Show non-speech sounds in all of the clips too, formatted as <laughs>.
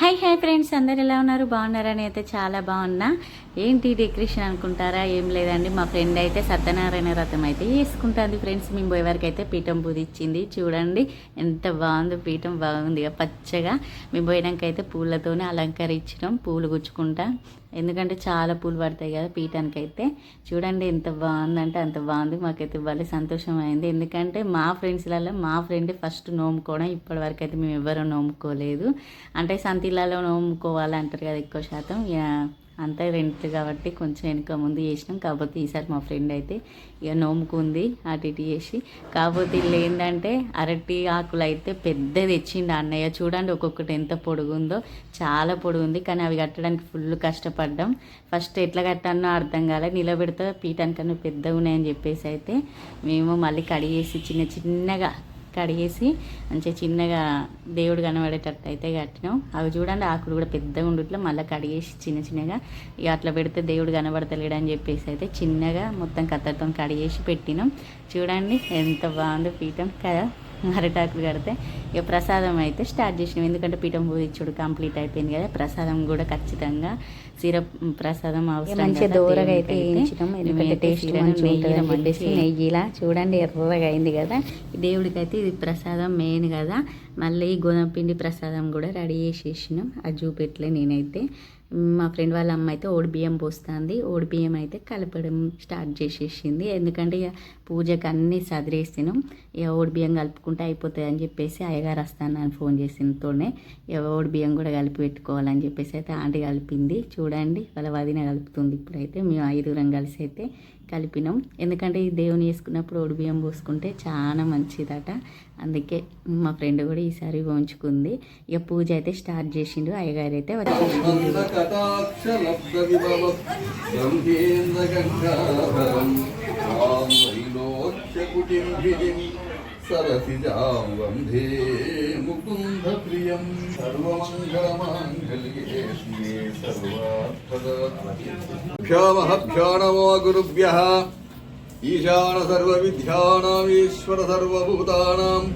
Hi hi friends అందరు ఎలా ఉన్నారు? బాగున్నారని అయితే చాలా బాగున్నా. ఏంటి డెకరేషన్ అనుకుంటారా? ఏం లేదండి. మా ఫ్రెండ్ అయితే సత్యనారాయణ రథం అయితే వేసుకుంటుంది ఫ్రెండ్స్. మేము పోయేవారికి అయితే పీఠం పూదిచ్చింది చూడండి ఎంత బాగుంది పీఠం బాగుంది పచ్చగా. మేము పోయినాక అయితే పూలతోనే అలంకరించడం పూలు గుచ్చుకుంటా. ఎందుకంటే చాలా పూలు పడతాయి కదా పీఠానికి అయితే చూడండి ఎంత బాగుందంటే అంత బాగుంది. మాకైతే భలే సంతోషం అయింది ఎందుకంటే మా ఫ్రెండ్స్లలో మా ఫ్రెండ్ ఫస్ట్ నోముకోవడం. ఇప్పటివరకు అయితే మేము ఎవరూ నోముకోలేదు. అంటే సంతిలలో నోముకోవాలంటారు కదా ఎక్కువ శాతం. ఇక అంతా రెంట్ కాబట్టి కొంచెం వెనుక ముందు చేసినాం. కాకపోతే ఈసారి మా ఫ్రెండ్ అయితే ఇక నోముకుంది అటు ఇటు చేసి. కాకపోతే వీళ్ళు ఏంటంటే అరటి ఆకులు అయితే పెద్దది తెచ్చిండు అన్నయ్య. చూడండి ఒక్కొక్కటి ఎంత పొడుగుందో. చాలా పొడుగుంది కానీ అవి కట్టడానికి ఫుల్ కష్టపడ్డాం. ఫస్ట్ ఎట్లా కట్టానో అర్థం కాలే. నిలబెడితే పీఠానికన్నా పెద్దగా ఉన్నాయని చెప్పేసి అయితే మేము మళ్ళీ కడిగేసి చిన్న చిన్నగా కడిగేసి మంచిగా చిన్నగా దేవుడు కనబడేటట్టు అయితే కట్టినాం. అవి చూడండి ఆకులు కూడా పెద్దగా ఉండుట్లో మళ్ళీ కడిగేసి చిన్న చిన్నగా ఇక అట్లా పెడితే దేవుడు కనబడతలేడు అని చెప్పేసి అయితే చిన్నగా మొత్తం కత్తతో కడిగేసి పెట్టినాం. చూడండి ఎంత బాగుందో పీఠం కదా. అరటాకులు కడితే ఇక ప్రసాదం అయితే స్టార్ట్ చేసినాం. ఎందుకంటే పీఠం పూజించుడు కంప్లీట్ అయిపోయింది కదా ప్రసాదం కూడా ఖచ్చితంగా సిరప్ ప్రసాదం అవసరం దూరగా అయితే చెప్పేసి నెయ్యిలా చూడండి ఎర్రగా అయింది కదా. దేవుడికైతే ఇది ప్రసాదం మెయిన్ కదా. మళ్ళీ గోధుమ పిండి ప్రసాదం కూడా రెడీ చేసేసినాం. అది చూపెట్టలే నేనైతే. మా ఫ్రెండ్ వాళ్ళ అమ్మ అయితే ఓడి బియ్యం పోస్తుంది. ఓడి బియ్యం అయితే కలపడం స్టార్ట్ చేసేసింది. ఎందుకంటే ఇక పూజకి అన్నీ సదిరేసినాం. ఇక ఓడి బియ్యం కలుపుకుంటే అయిపోతుంది అని చెప్పేసి అయ్యగారు వస్తానని ఫోన్ చేసినతోనే ఇక ఓడి బియ్యం కూడా కలిపి పెట్టుకోవాలని చెప్పేసి అయితే ఆంటీ కలిపింది. చూడండి వాళ్ళ వదిన కలుపుతుంది ఇప్పుడైతే. మేము ఐదుగురం కలిసి అయితే కలిపినాం. ఎందుకంటే ఈ దేవుని వేసుకున్నప్పుడు ఒడి బియ్యం పోసుకుంటే చాలా మంచిదట. అందుకే మా ఫ్రెండ్ కూడా ఈసారి పోంచుకుంది. ఇక పూజ అయితే స్టార్ట్ చేసిండు. అయ్యగారు అయితే వచ్చేసిండు. సరసిజాం వందే ముకుంద ప్రియం సర్వమంగళమాంగళ్యే శివే సర్వార్థభ్యో నమో గురుభ్యః ఈశాన సర్వవిద్యానామీశ్వర సర్వభూతానాం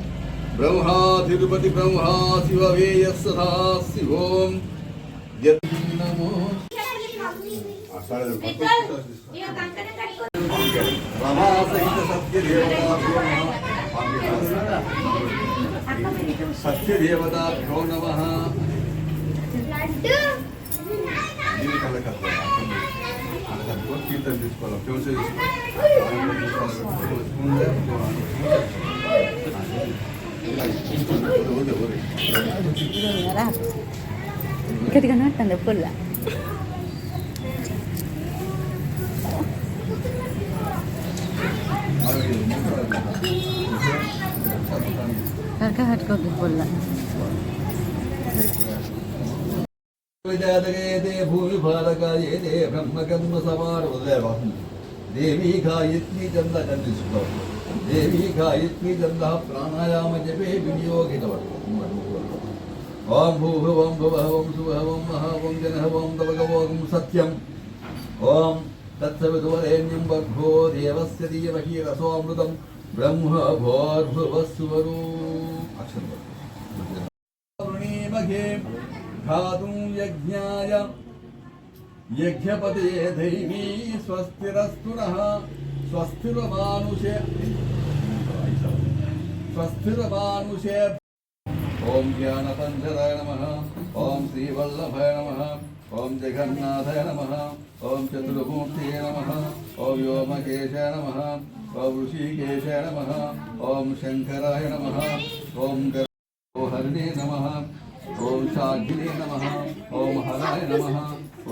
బ్రహ్మాధిపతి బ్రహ్మా శివవేయ సదా శివోం యత్ నమో రమా సహిత సత్యదేవతాభ్యో నమః సత్యదేవతాభ్యో నమః కీర్తన తీసుకోవాలి కథ కీర్తన తీసుకోవాలి ఫ్యూచర్ ఇక్కడిగా నట్టుంది పుల్ల కరక కట్టుకోకి పుల్ల విజాతకేతే భూమి భారకాయేతే బ్రహ్మకర్మ సమారోదేవ దేవీ గాయత్రి చంద కందిసుకో ఓం గాయత్రి చంద ప్రాణాయామ జపే వినియోగితవత్ ఓం భూభువం భువహవం సువహవం మహావం తవగవోగం సత్యం. ఓం తత్సవితువరేణ్యం భర్గో దేవస్య ధీమహి రసోమృతం బ్రహ్మ భోర్భువస్సువరూ అక్షరం ధాతుం యజ్ఞాయ యజ్ఞపదే దైవీ స్వస్తిరస్తు స్వస్తిరమానుషే స్వస్తిరమానుషే ఓం జ్ఞానపంచరాయ నమ ఓం శ్రీవల్లభాయ నమ ఓం జగన్నాథాయ నమ ఓం చతుర్మూర్తి నమ ఓం వ్యోమకేశాయ నమ ఓం ఋషికేశాయ నమ ఓం శంకరాయ నమ ఓం గర్ ఓం హరిణే నమః ఓం శాగ్నే నమ ఓం హరాయ నమ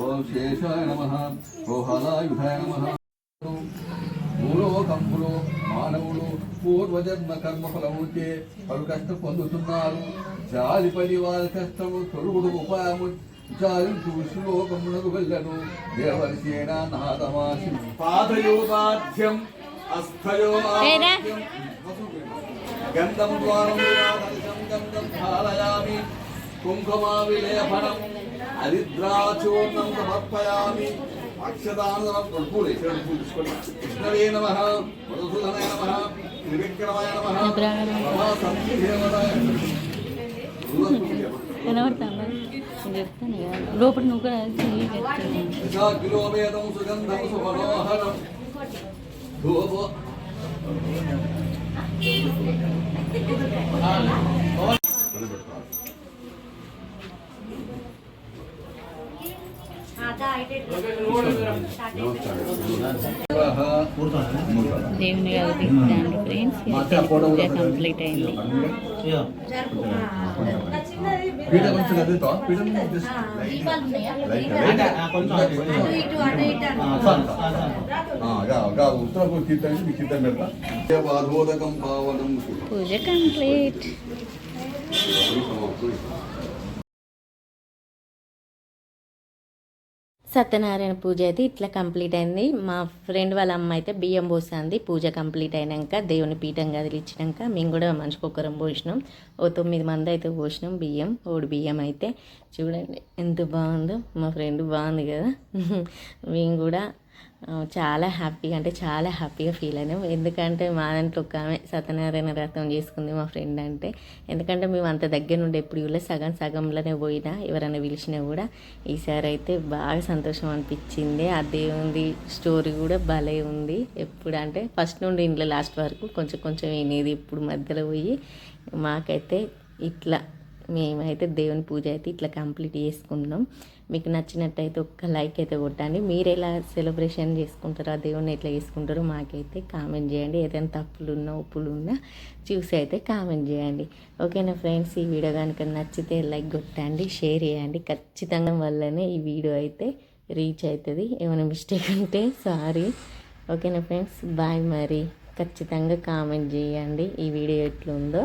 ఓం శేషాయ నమ ఓ హలాయుధాయ నమ పూర్వజన్మ కర్మ ఫలముచే పలు కష్టం పొందుతున్నారు జాలిపడి వారి కష్టము తొలుగుడు ఉపాయము చాలించు శ్లోకమునకు వెళ్ళను. దేవరిసేన నాదమాసి. పాదయోగాధ్యం అస్థయో గంధం ద్వారం విరాధనిశం గంధం ధారయామి. కుంకుమా విలేపనం హరిద్రాచూర్ణం సమర్పయామి. అక్షదానం పూలే కృష్ణవే నమ. త్రివిక్రమాయ నమ. సంధిదేవతాయ చెప్తాను కదా లోపల నువ్వు కూడా చెప్తాను దేవుని కదిలిస్తాను ఫ్రెండ్స్. పూజ కంప్లీట్ అయింది. పీడ కొంచెం సత్యనారాయణ పూజ అయితే ఇట్లా కంప్లీట్ అయింది. మా ఫ్రెండ్ వాళ్ళ అమ్మ అయితే బియ్యం పోసింది. పూజ కంప్లీట్ అయినాక దేవుని పీఠం కదిలిచ్చినాక మేము కూడా మనిషికొకరం పోసినాం. ఓ తొమ్మిది మంది అయితే పోసినాం బియ్యం ఓడి బియ్యం అయితే. చూడండి ఎంత బాగుందో. మా ఫ్రెండ్ బాగుంది కదా. <laughs> మేము కూడా చాలా హ్యాపీగా అంటే చాలా హ్యాపీగా ఫీల్ అయినాం. ఎందుకంటే మా దాంట్లో ఒక ఆమె సత్యనారాయణ వ్రతం చేసుకుంది మా ఫ్రెండ్ అంటే. ఎందుకంటే మేము అంత దగ్గర నుండి ఎప్పుడు ఇవ్వలే సగం సగంలోనే పోయినా ఎవరైనా పిలిచినా కూడా. ఈసారి అయితే బాగా సంతోషం అనిపించింది. ఆ దేవుంది స్టోరీ కూడా భలే ఉంది. ఎప్పుడు అంటే ఫస్ట్ నుండి ఇంట్లో లాస్ట్ వరకు కొంచెం కొంచెం వినేది ఇప్పుడు మధ్యలో పోయి. మాకైతే ఇట్లా మేమైతే దేవుని పూజ అయితే ఇట్లా కంప్లీట్ చేసుకున్నాం మీకు నచ్చినట్టయితే ఒక్క లైక్ అయితే కొట్టండి. మీరు ఎలా సెలబ్రేషన్ చేసుకుంటారో ఆ దేవుని ఎట్లా చేసుకుంటారో మాకైతే కామెంట్ చేయండి. ఏదైనా తప్పులు ఉన్నా ఉప్పులు ఉన్నా చూసి అయితే కామెంట్ చేయండి. ఓకేనా ఫ్రెండ్స్? ఈ వీడియో కనుక నచ్చితే లైక్ కొట్టండి షేర్ చేయండి. ఖచ్చితంగా వల్లనే ఈ వీడియో అయితే రీచ్ అవుతుంది. ఏమైనా మిస్టేక్ ఉంటే సారీ. ఓకేనా ఫ్రెండ్స్? బాయ్ మరి. ఖచ్చితంగా కామెంట్ చేయండి. ఈ వీడియో ఎట్లుందో.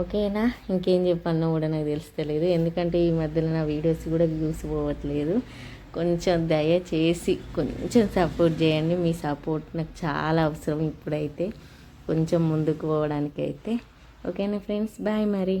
ఓకేనా? ఇంకేం చెప్పాలన్నా కూడా నాకు తెలుస్తలేదు ఎందుకంటే ఈ మధ్యలో నా వీడియోస్ కూడా వ్యూస్ పోవట్లేదు. కొంచెం దయచేసి కొంచెం సపోర్ట్ చేయండి. మీ సపోర్ట్ నాకు చాలా అవసరం ఇప్పుడైతే. కొంచెం ముందుకు పోవడానికి అయితే ఓకేనా ఫ్రెండ్స్? బాయ్ మరి.